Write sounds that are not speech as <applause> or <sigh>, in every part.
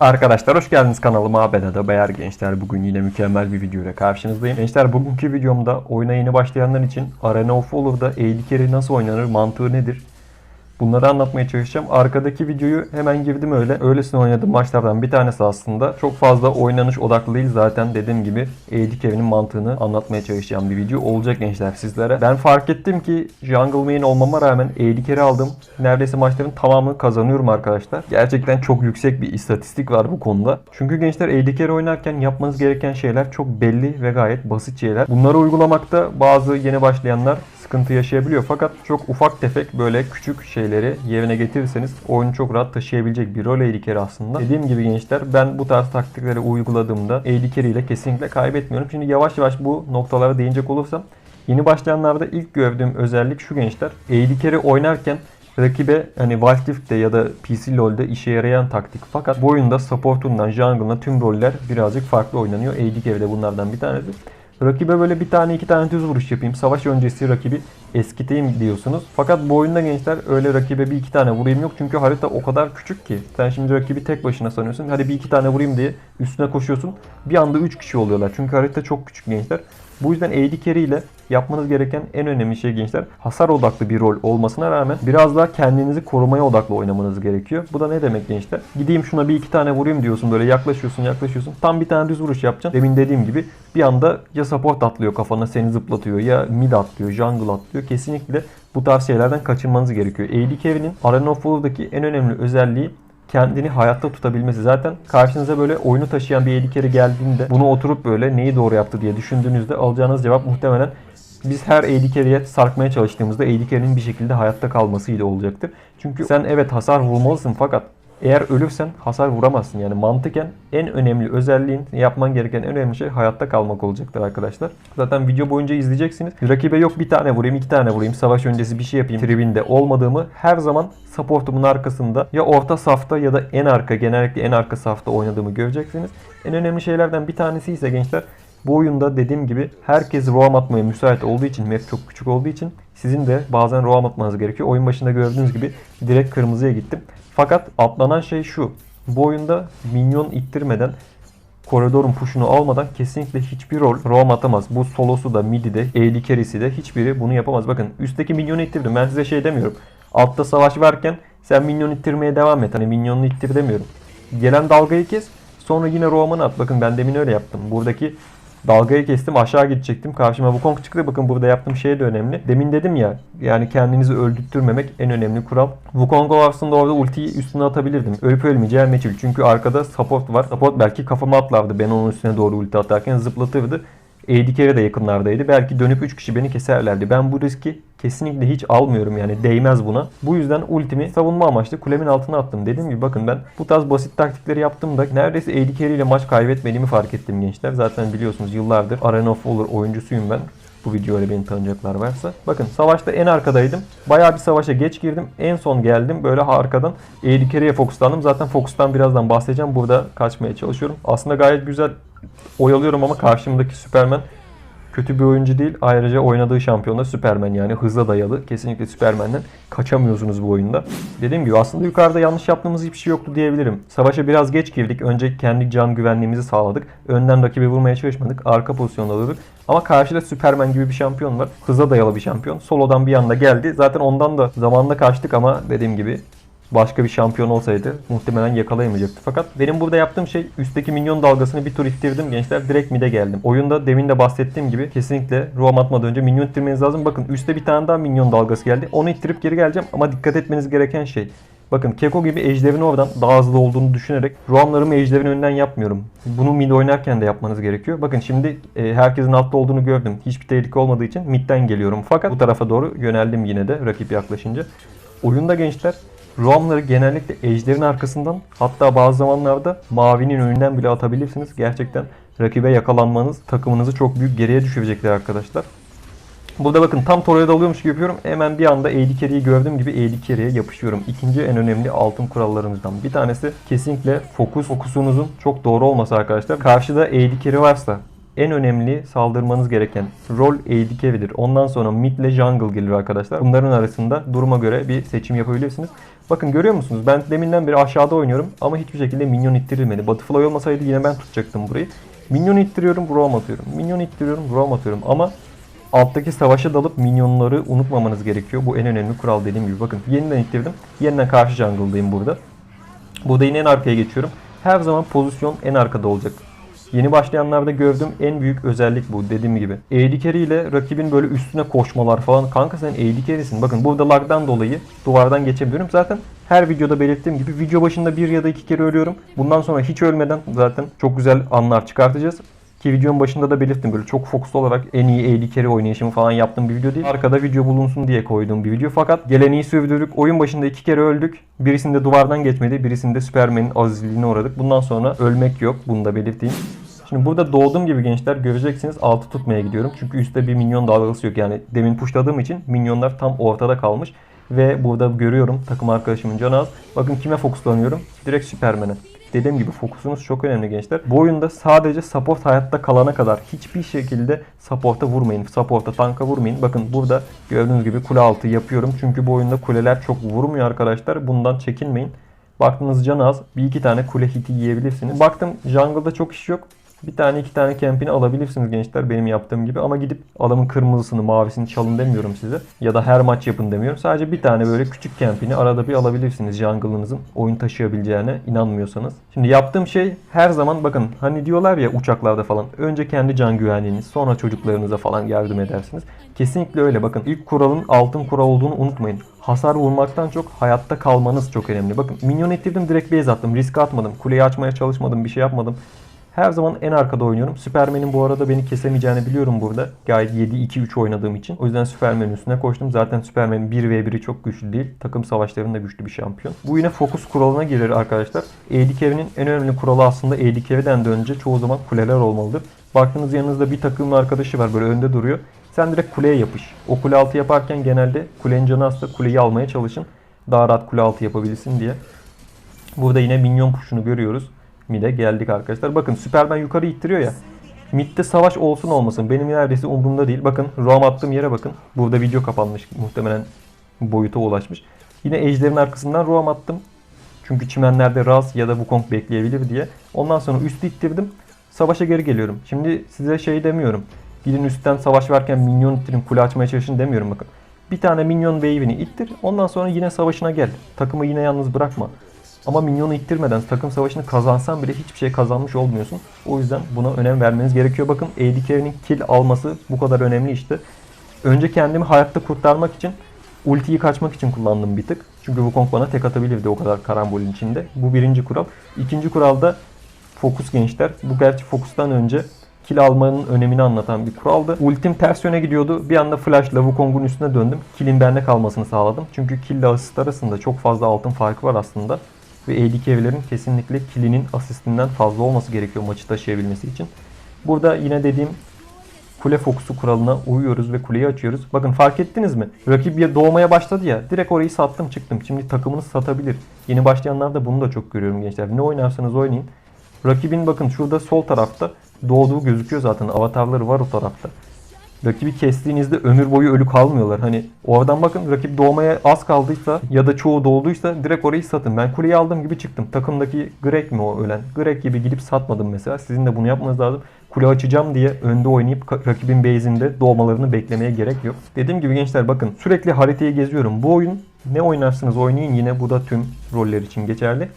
Arkadaşlar hoş geldiniz kanalıma. Ada Bayar Gençler. Bugün yine mükemmel bir video ile karşınızdayım. Gençler bugünkü videomda oyuna yeni başlayanlar için Arena of Valor'da eğilik carry nasıl oynanır, mantığı nedir? Bunları anlatmaya çalışacağım. Arkadaki videoyu hemen girdim öyle. Öylesine oynadığım maçlardan bir tanesi aslında. Çok fazla oynanış odaklı değil zaten dediğim gibi eğilik carry'nin mantığını anlatmaya çalışacağım bir video olacak gençler sizlere. Ben fark ettim ki jungle main olmama rağmen eğilik aldım. Neredeyse maçların tamamını kazanıyorum arkadaşlar. Gerçekten çok yüksek bir istatistik var bu konuda. Çünkü gençler eğilik oynarken yapmanız gereken şeyler çok belli ve gayet basit şeyler. Bunları uygulamakta bazı yeni başlayanlar sıkıntı yaşayabiliyor. Fakat çok ufak tefek böyle küçük şeyleri yerine getirirseniz oyunu çok rahat taşıyabilecek bir rol eğri carry aslında. Dediğim gibi gençler ben bu tarz taktikleri uyguladığımda eğri carry ile kesinlikle kaybetmiyorum. Şimdi yavaş yavaş bu noktalara değinecek olursam yeni başlayanlarda ilk gördüğüm özellik şu gençler. Eğri carry oynarken rakibe hani Wild Rift'te ya da PC LoL'de işe yarayan taktik. Fakat bu oyunda supportundan jungle'ına tüm roller birazcık farklı oynanıyor. AD carry de bunlardan bir tanesi. Rakibe böyle bir tane iki tane düz vuruş yapayım. Savaş öncesi rakibi eskiteyim diyorsunuz. Fakat bu oyunda gençler öyle rakibe bir iki tane vurayım yok. Çünkü harita o kadar küçük ki. Sen şimdi rakibi tek başına sanıyorsun. Hadi bir iki tane vurayım diye üstüne koşuyorsun. Bir anda üç kişi oluyorlar. Çünkü harita çok küçük gençler. Bu yüzden AD carry ile yapmanız gereken en önemli şey gençler hasar odaklı bir rol olmasına rağmen biraz daha kendinizi korumaya odaklı oynamanız gerekiyor. Bu da ne demek gençler? Gideyim şuna bir iki tane vurayım diyorsun böyle yaklaşıyorsun yaklaşıyorsun. Tam bir tane düz vuruş yapacaksın. Demin dediğim gibi bir anda ya support atlıyor kafana seni zıplatıyor ya mid atlıyor jungle atlıyor. Kesinlikle bu tarz şeylerden kaçınmanız gerekiyor. AD carry'nin Arena of Valor'daki en önemli özelliği kendini hayatta tutabilmesi. Zaten karşınıza böyle oyunu taşıyan bir eli kere geldiğinde bunu oturup böyle neyi doğru yaptı diye düşündüğünüzde alacağınız cevap muhtemelen biz her AD sarkmaya çalıştığımızda AD bir şekilde hayatta kalması ile olacaktır. Çünkü sen evet hasar vurmalısın fakat eğer ölürsen hasar vuramazsın. Yani mantıken en önemli özelliğin yapman gereken en önemli şey hayatta kalmak olacaktır arkadaşlar. Zaten video boyunca izleyeceksiniz. Rakibe yok bir tane vurayım, iki tane vurayım, savaş öncesi bir şey yapayım tribinde olmadığımı her zaman supportumun arkasında ya orta safta ya da en arka genellikle en arka safta oynadığımı göreceksiniz. En önemli şeylerden bir tanesi ise gençler bu oyunda dediğim gibi herkes roam atmaya müsait olduğu için, map çok küçük olduğu için sizin de bazen roam atmanız gerekiyor. Oyun başında gördüğünüz gibi direkt kırmızıya gittim. Fakat atlanan şey şu. Bu oyunda minyon ittirmeden koridorun push'unu almadan kesinlikle hiçbir rol roam atamaz. Bu solosu da midi de early carry'si de hiçbiri bunu yapamaz. Bakın üstteki minyonu ittirdim. Ben size şey demiyorum. Altta savaş varken sen minyon ittirmeye devam et. Hani minyonunu ittir demiyorum. Gelen dalgayı kes. Sonra yine roam'ını at. Bakın ben demin öyle yaptım. Buradaki Dalgayı kestim aşağı gidecektim. Karşıma Wukong çıktı. Bakın burada yaptığım şey de önemli. Demin dedim ya yani kendinizi öldürtmemek en önemli kural. Wukong'u aslında orada ultiyi üstüne atabilirdim. Ölüp ölmeyeceği meçhul. Çünkü arkada support var. Support belki kafama atlardı. Ben onun üstüne doğru ulti atarken zıplatırdı. Carry de yakınlardaydı. Belki dönüp 3 kişi beni keserlerdi. Ben bu riski kesinlikle hiç almıyorum yani değmez buna. Bu yüzden ultimi savunma amaçlı kulemin altına attım. Dediğim gibi bakın ben bu tarz basit taktikleri yaptığımda neredeyse carry ile maç kaybetmediğimi fark ettim gençler. Zaten biliyorsunuz yıllardır Arena of Valor oyuncusuyum ben. Bu videoyla beni tanıyacaklar varsa. Bakın savaşta en arkadaydım. Bayağı bir savaşa geç girdim. En son geldim. Böyle arkadan AD carry'e fokuslandım. Zaten fokustan birazdan bahsedeceğim. Burada kaçmaya çalışıyorum. Aslında gayet güzel oyalıyorum ama karşımdaki Superman kötü bir oyuncu değil. Ayrıca oynadığı şampiyonda Superman yani hızla dayalı. Kesinlikle Superman'den kaçamıyorsunuz bu oyunda. Dediğim gibi aslında yukarıda yanlış yaptığımız hiçbir şey yoktu diyebilirim. Savaşa biraz geç girdik. Önce kendi can güvenliğimizi sağladık. Önden rakibi vurmaya çalışmadık. Arka pozisyonda durduk. Ama karşıda Superman gibi bir şampiyon var. Hıza dayalı bir şampiyon. Solodan bir anda geldi. Zaten ondan da zamanında kaçtık ama dediğim gibi başka bir şampiyon olsaydı muhtemelen yakalayamayacaktı. Fakat benim burada yaptığım şey üstteki minyon dalgasını bir tur ittirdim gençler. Direkt mid'e geldim. Oyunda demin de bahsettiğim gibi kesinlikle roam atmadan önce minyon ittirmeniz lazım. Bakın üstte bir tane daha minyon dalgası geldi. Onu ittirip geri geleceğim ama dikkat etmeniz gereken şey Bakın Keko gibi ejderin oradan daha hızlı olduğunu düşünerek roamlarımı ejderin önünden yapmıyorum. Bunu mid oynarken de yapmanız gerekiyor. Bakın şimdi e, herkesin altta olduğunu gördüm. Hiçbir tehlike olmadığı için midden geliyorum. Fakat bu tarafa doğru yöneldim yine de rakip yaklaşınca. Oyunda gençler Roam'ları genellikle ejderin arkasından hatta bazı zamanlarda mavinin önünden bile atabilirsiniz. Gerçekten rakibe yakalanmanız takımınızı çok büyük geriye düşürecekler arkadaşlar. Burada bakın tam Toro'ya dalıyormuş gibi yapıyorum. Hemen bir anda AD gördüğüm gibi AD yapışıyorum. İkinci en önemli altın kurallarımızdan bir tanesi kesinlikle fokus. Fokusunuzun çok doğru olması arkadaşlar. Karşıda AD varsa en önemli saldırmanız gereken rol AD. Ondan sonra mid ile jungle gelir arkadaşlar. Bunların arasında duruma göre bir seçim yapabilirsiniz. Bakın görüyor musunuz? Ben deminden beri aşağıda oynuyorum ama hiçbir şekilde minyon ittirilmedi. Butterfly olmasaydı yine ben tutacaktım burayı. Minyon ittiriyorum, roam atıyorum. Minyon ittiriyorum, roam atıyorum. Ama alttaki savaşa dalıp minyonları unutmamanız gerekiyor. Bu en önemli kural dediğim gibi. Bakın yeniden ittirdim. Yeniden karşı jungle'dayım burada. Burada yine en arkaya geçiyorum. Her zaman pozisyon en arkada olacak. Yeni başlayanlarda gördüğüm en büyük özellik bu dediğim gibi. Carry ile rakibin böyle üstüne koşmalar falan. Kanka sen AD carry'sin. Bakın burada lagdan dolayı duvardan geçebiliyorum. Zaten her videoda belirttiğim gibi video başında bir ya da iki kere ölüyorum. Bundan sonra hiç ölmeden zaten çok güzel anlar çıkartacağız. Ki videonun başında da belirttim böyle çok fokuslu olarak en iyi AD carry oynayışımı falan yaptığım bir video değil. Arkada video bulunsun diye koyduğum bir video. Fakat geleneği sürdürdük. Oyun başında iki kere öldük. Birisinde duvardan geçmedi. Birisinde Superman'in azizliğine uğradık. Bundan sonra ölmek yok. Bunu da belirteyim. Şimdi burada doğduğum gibi gençler göreceksiniz altı tutmaya gidiyorum. Çünkü üstte bir minyon dalgası yok. Yani demin puşladığım için minyonlar tam ortada kalmış. Ve burada görüyorum takım arkadaşımın canı az. Bakın kime fokuslanıyorum? Direkt Superman'e. Dediğim gibi fokusunuz çok önemli gençler. Bu oyunda sadece support hayatta kalana kadar hiçbir şekilde support'a vurmayın. Support'a tanka vurmayın. Bakın burada gördüğünüz gibi kule altı yapıyorum. Çünkü bu oyunda kuleler çok vurmuyor arkadaşlar. Bundan çekinmeyin. Baktığınız can az. Bir iki tane kule hiti yiyebilirsiniz. Baktım jungle'da çok iş yok. Bir tane iki tane kempini alabilirsiniz gençler benim yaptığım gibi ama gidip adamın kırmızısını mavisini çalın demiyorum size. Ya da her maç yapın demiyorum. Sadece bir tane böyle küçük kempini arada bir alabilirsiniz jungle'ınızın oyun taşıyabileceğine inanmıyorsanız. Şimdi yaptığım şey her zaman bakın hani diyorlar ya uçaklarda falan önce kendi can güvenliğiniz sonra çocuklarınıza falan yardım edersiniz. Kesinlikle öyle bakın ilk kuralın altın kural olduğunu unutmayın. Hasar vurmaktan çok hayatta kalmanız çok önemli. Bakın minyon ettirdim direkt base attım. Risk atmadım. Kuleyi açmaya çalışmadım. Bir şey yapmadım. Her zaman en arkada oynuyorum. Superman'in bu arada beni kesemeyeceğini biliyorum burada. Gayet 7-2-3 oynadığım için. O yüzden Superman'in üstüne koştum. Zaten Superman'in 1v1'i çok güçlü değil. Takım savaşlarında güçlü bir şampiyon. Bu yine fokus kuralına girer arkadaşlar. AD carry'nin en önemli kuralı aslında AD carry'den de önce çoğu zaman kuleler olmalıdır. Baktığınız yanınızda bir takım arkadaşı var böyle önde duruyor. Sen direkt kuleye yapış. O kule altı yaparken genelde kulenin canı hasta kuleyi almaya çalışın. Daha rahat kule altı yapabilsin diye. Burada yine minyon puşunu görüyoruz. Mid'e geldik arkadaşlar. Bakın Superman yukarı ittiriyor ya. Mid'de savaş olsun olmasın. Benim neredeyse umurumda değil. Bakın roam attığım yere bakın. Burada video kapanmış. Muhtemelen boyuta ulaşmış. Yine ejderin arkasından roam attım. Çünkü çimenlerde Raz ya da Wukong bekleyebilir diye. Ondan sonra üstü ittirdim. Savaşa geri geliyorum. Şimdi size şey demiyorum. Gidin üstten savaş verken minyon ittirin kule açmaya çalışın demiyorum bakın. Bir tane minyon wave'ini ittir. Ondan sonra yine savaşına gel. Takımı yine yalnız bırakma. Ama minyonu ittirmeden takım savaşını kazansan bile hiçbir şey kazanmış olmuyorsun. O yüzden buna önem vermeniz gerekiyor. Bakın AD kill alması bu kadar önemli işte. Önce kendimi hayatta kurtarmak için ultiyi kaçmak için kullandım bir tık. Çünkü Wukong bana tek atabilirdi o kadar karambolün içinde. Bu birinci kural. İkinci kuralda fokus gençler. Bu gerçi fokustan önce kill almanın önemini anlatan bir kuraldı. Ultim ters yöne gidiyordu. Bir anda flashla Wukong'un üstüne döndüm. Kill'in bende kalmasını sağladım. Çünkü kill ile asist arasında çok fazla altın farkı var aslında ve AD carry'lerin kesinlikle killinin asistinden fazla olması gerekiyor maçı taşıyabilmesi için. Burada yine dediğim kule fokusu kuralına uyuyoruz ve kuleyi açıyoruz. Bakın fark ettiniz mi? Rakip ya doğmaya başladı ya. Direkt orayı sattım çıktım. Şimdi takımınız satabilir. Yeni başlayanlar da bunu da çok görüyorum gençler. Ne oynarsanız oynayın. Rakibin bakın şurada sol tarafta doğduğu gözüküyor zaten. Avatarları var o tarafta. Rakibi kestiğinizde ömür boyu ölü kalmıyorlar. Hani oradan bakın rakip doğmaya az kaldıysa ya da çoğu dolduysa direkt orayı satın. Ben kuleyi aldığım gibi çıktım. Takımdaki Greg mi o ölen? Greg gibi gidip satmadım mesela. Sizin de bunu yapmanız lazım. Kule açacağım diye önde oynayıp rakibin base'inde doğmalarını beklemeye gerek yok. Dediğim gibi gençler bakın sürekli haritayı geziyorum. Bu oyun ne oynarsınız oynayın yine bu da tüm roller için geçerli.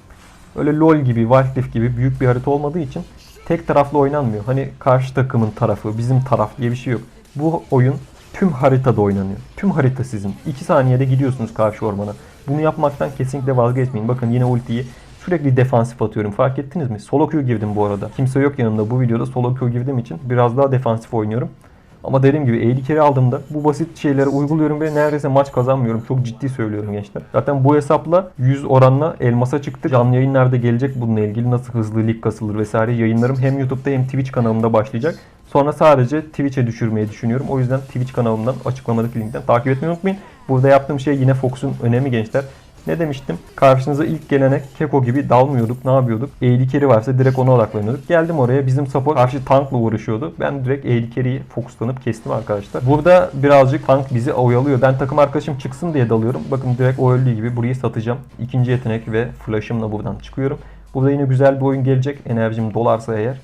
Öyle LoL gibi, Wild Rift gibi büyük bir harita olmadığı için tek taraflı oynanmıyor. Hani karşı takımın tarafı, bizim taraf diye bir şey yok. Bu oyun tüm haritada oynanıyor. Tüm harita sizin. 2 saniyede gidiyorsunuz karşı ormana. Bunu yapmaktan kesinlikle vazgeçmeyin. Bakın yine ultiyi sürekli defansif atıyorum. Fark ettiniz mi? Solo queue girdim bu arada. Kimse yok yanımda bu videoda solo queue girdiğim için biraz daha defansif oynuyorum. Ama dediğim gibi 50 kere aldığımda bu basit şeyleri uyguluyorum ve neredeyse maç kazanmıyorum. Çok ciddi söylüyorum gençler. Zaten bu hesapla 100 oranla elmasa çıktı. Canlı yayınlarda gelecek bununla ilgili nasıl hızlı lig kasılır vesaire yayınlarım hem YouTube'da hem Twitch kanalımda başlayacak. Sonra sadece Twitch'e düşürmeyi düşünüyorum. O yüzden Twitch kanalımdan açıklamadaki linkten takip etmeyi unutmayın. Burada yaptığım şey yine Fox'un önemi gençler. Ne demiştim? Karşınıza ilk gelene Keko gibi dalmıyorduk. Ne yapıyorduk? Eğri keri varsa direkt ona odaklanıyorduk. Geldim oraya. Bizim support karşı tankla uğraşıyordu. Ben direkt eğri keriyi fokuslanıp kestim arkadaşlar. Burada birazcık tank bizi oyalıyor. Ben takım arkadaşım çıksın diye dalıyorum. Bakın direkt o öldüğü gibi burayı satacağım. İkinci yetenek ve flash'ımla buradan çıkıyorum. Burada yine güzel bir oyun gelecek. Enerjim dolarsa eğer.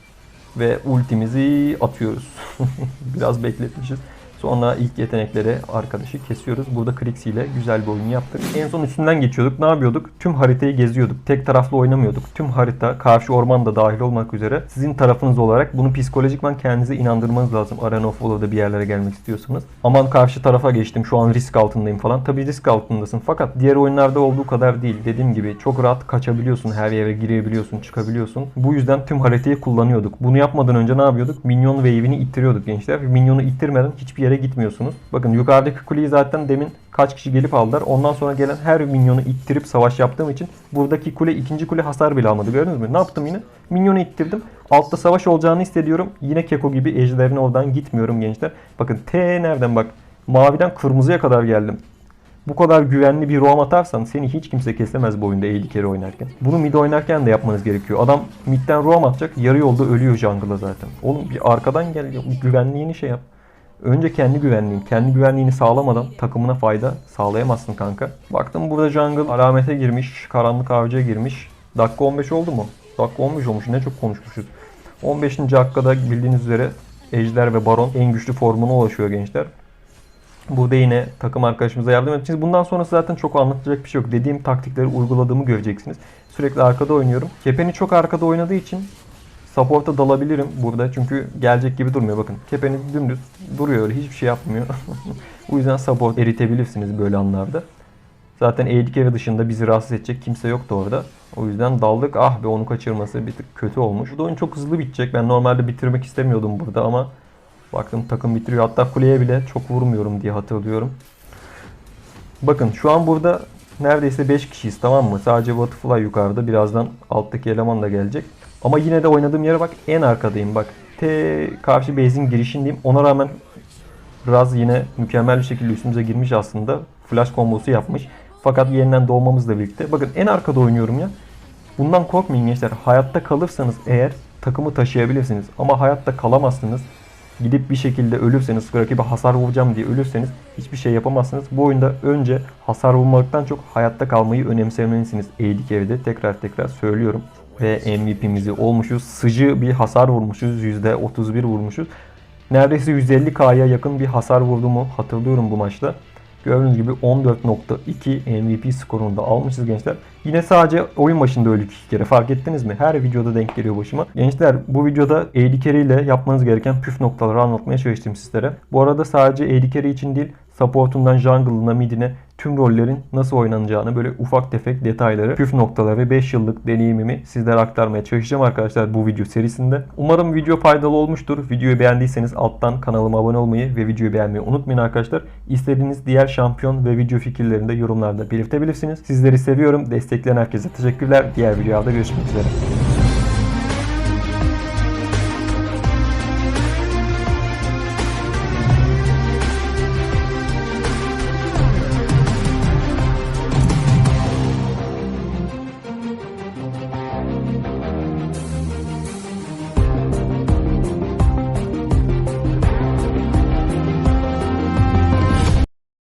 Ve ultimizi atıyoruz. <laughs> Biraz bekletmişiz. Sonra ilk yetenekleri arkadaşı kesiyoruz. Burada Krix ile güzel bir oyun yaptık. En son üstünden geçiyorduk. Ne yapıyorduk? Tüm haritayı geziyorduk. Tek taraflı oynamıyorduk. Tüm harita, karşı orman da dahil olmak üzere sizin tarafınız olarak bunu psikolojikman kendinize inandırmanız lazım. Arena of Valor'da bir yerlere gelmek istiyorsanız. Aman karşı tarafa geçtim. Şu an risk altındayım falan. Tabii risk altındasın. Fakat diğer oyunlarda olduğu kadar değil. Dediğim gibi çok rahat kaçabiliyorsun. Her yere girebiliyorsun, çıkabiliyorsun. Bu yüzden tüm haritayı kullanıyorduk. Bunu yapmadan önce ne yapıyorduk? Minyon wave'ini ittiriyorduk gençler. Minyonu ittirmeden hiçbir yere gitmiyorsunuz. Bakın yukarıdaki kuleyi zaten demin kaç kişi gelip aldılar. Ondan sonra gelen her minyonu ittirip savaş yaptığım için buradaki kule ikinci kule hasar bile almadı. Gördünüz mü? Ne yaptım yine? Minyonu ittirdim. Altta savaş olacağını hissediyorum. Yine Keko gibi ejderin oradan gitmiyorum gençler. Bakın T nereden bak. Maviden kırmızıya kadar geldim. Bu kadar güvenli bir roam atarsan seni hiç kimse kesemez bu oyunda 50 kere oynarken. Bunu mid oynarken de yapmanız gerekiyor. Adam midden roam atacak yarı yolda ölüyor jungle'a zaten. Oğlum bir arkadan gel güvenliğini şey yap. Önce kendi güvenliğin. Kendi güvenliğini sağlamadan takımına fayda sağlayamazsın kanka. Baktım burada jungle alamete girmiş. Karanlık avcıya girmiş. Dakika 15 oldu mu? Dakika 15 olmuş. Ne çok konuşmuşuz. 15. dakikada bildiğiniz üzere Ejder ve Baron en güçlü formuna ulaşıyor gençler. Burada yine takım arkadaşımıza yardım edeceğiz. Bundan sonrası zaten çok anlatacak bir şey yok. Dediğim taktikleri uyguladığımı göreceksiniz. Sürekli arkada oynuyorum. Kepeni çok arkada oynadığı için support'a dalabilirim burada. Çünkü gelecek gibi durmuyor. Bakın Kepeni dümdüz duruyor hiçbir şey yapmıyor. <laughs> Bu yüzden support eritebilirsiniz böyle anlarda. Zaten eğilik evi dışında bizi rahatsız edecek kimse yoktu orada. O yüzden daldık. Ah be onu kaçırması bir tık kötü olmuş. Bu da oyun çok hızlı bitecek. Ben normalde bitirmek istemiyordum burada ama baktım takım bitiriyor. Hatta kuleye bile çok vurmuyorum diye hatırlıyorum. Bakın şu an burada neredeyse 5 kişiyiz tamam mı? Sadece Butterfly yukarıda. Birazdan alttaki eleman da gelecek. Ama yine de oynadığım yere bak en arkadayım bak. T karşı base'in girişindeyim. Ona rağmen Raz yine mükemmel bir şekilde üstümüze girmiş aslında. Flash kombosu yapmış. Fakat yeniden doğmamızla birlikte. Bakın en arkada oynuyorum ya. Bundan korkmayın gençler. Hayatta kalırsanız eğer takımı taşıyabilirsiniz. Ama hayatta kalamazsınız. Gidip bir şekilde ölürseniz, rakibe hasar vuracağım diye ölürseniz hiçbir şey yapamazsınız. Bu oyunda önce hasar vurmaktan çok hayatta kalmayı önemsemelisiniz. Eğilik evde tekrar tekrar söylüyorum. Ve MVP'mizi olmuşuz. Sıcı bir hasar vurmuşuz. %31 vurmuşuz. Neredeyse 150K'ya yakın bir hasar vurduğumu hatırlıyorum bu maçta. Gördüğünüz gibi 14.2 MVP skorunu da almışız gençler. Yine sadece oyun başında öldük iki kere fark ettiniz mi? Her videoda denk geliyor başıma. Gençler bu videoda AD carry ile yapmanız gereken püf noktaları anlatmaya çalıştım sizlere. Bu arada sadece AD carry için değil supportundan jungle'ına midine tüm rollerin nasıl oynanacağını böyle ufak tefek detayları, püf noktaları ve 5 yıllık deneyimimi sizlere aktarmaya çalışacağım arkadaşlar bu video serisinde. Umarım video faydalı olmuştur. Videoyu beğendiyseniz alttan kanalıma abone olmayı ve videoyu beğenmeyi unutmayın arkadaşlar. İstediğiniz diğer şampiyon ve video fikirlerini de yorumlarda belirtebilirsiniz. Sizleri seviyorum. Destekleyen herkese teşekkürler. Diğer videolarda görüşmek üzere.